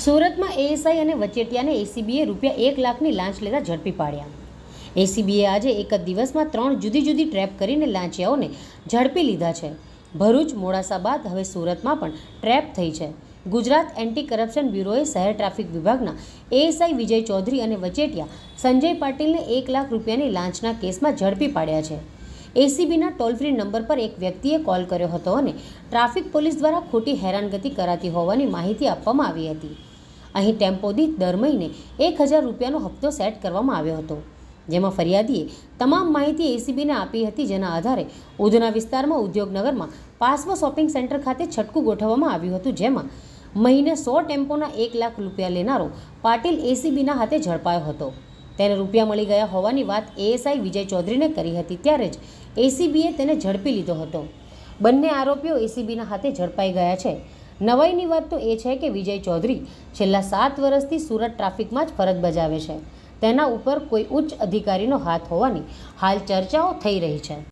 સુરતમાં એએસઆઈ અને વચેટિયાને એસીબીએ રૂપિયા એક લાખની લાંચ લેતા ઝડપી પાડ્યા. એસીબીએ આજે એક જ દિવસમાં ત્રણ જુદી જુદી ટ્રેપ કરીને લાંચિયાઓને ઝડપી લીધા છે. ભરૂચ મોડાસા બાદ હવે સુરતમાં પણ ટ્રેપ થઈ છે. ગુજરાત એન્ટી કરપ્શન બ્યુરોએ શહેર ટ્રાફિક વિભાગના એએસઆઈ વિજય ચૌધરી અને વચેટિયા સંજય પાટીલને એક લાખ રૂપિયાની લાંચના કેસમાં ઝડપી પાડ્યા છે. એસીબીના ટોલ ફ્રી નંબર પર એક વ્યક્તિએ કોલ કર્યો હતો અને ટ્રાફિક પોલીસ દ્વારા ખોટી હેરાનગતિ કરાતી હોવાની માહિતી આપવામાં આવી હતી. અહીં ટેમ્પો દીઠ દર મહિને એક હજાર રૂપિયાનો હપ્તો સેટ કરવામાં આવ્યો હતો, જેમાં ફરિયાદીએ તમામ માહિતી એસીબીને આપી હતી, જેના આધારે ઉધના વિસ્તારમાં ઉદ્યોગનગરમાં પાસવો શોપિંગ સેન્ટર ખાતે છટકું ગોઠવવામાં આવ્યું હતું, જેમાં મહિને સો ટેમ્પોના એક લાખ રૂપિયા લેનારો પાટીલ એસીબીના હાથે ઝડપાયો હતો. તેને રૂપિયા મળી ગયા હોવાની વાત એએસઆઈ વિજય ચૌધરીને કરી હતી. ત્યારે જ એસીબીએ તેને ઝડપી લીધો હતો. બંને આરોપીઓ એસીબીના હાથે ઝડપાઈ ગયા છે. નવાઈની વાત તો એ છે કે વિજય ચૌધરી છેલ્લા સાત વર્ષથી સુરત ટ્રાફિકમાં જ ફરજ બજાવે છે. તેના ઉપર કોઈ ઉચ્ચ અધિકારીનો હાથ હોવાની હાલ ચર્ચાઓ થઈ રહી છે.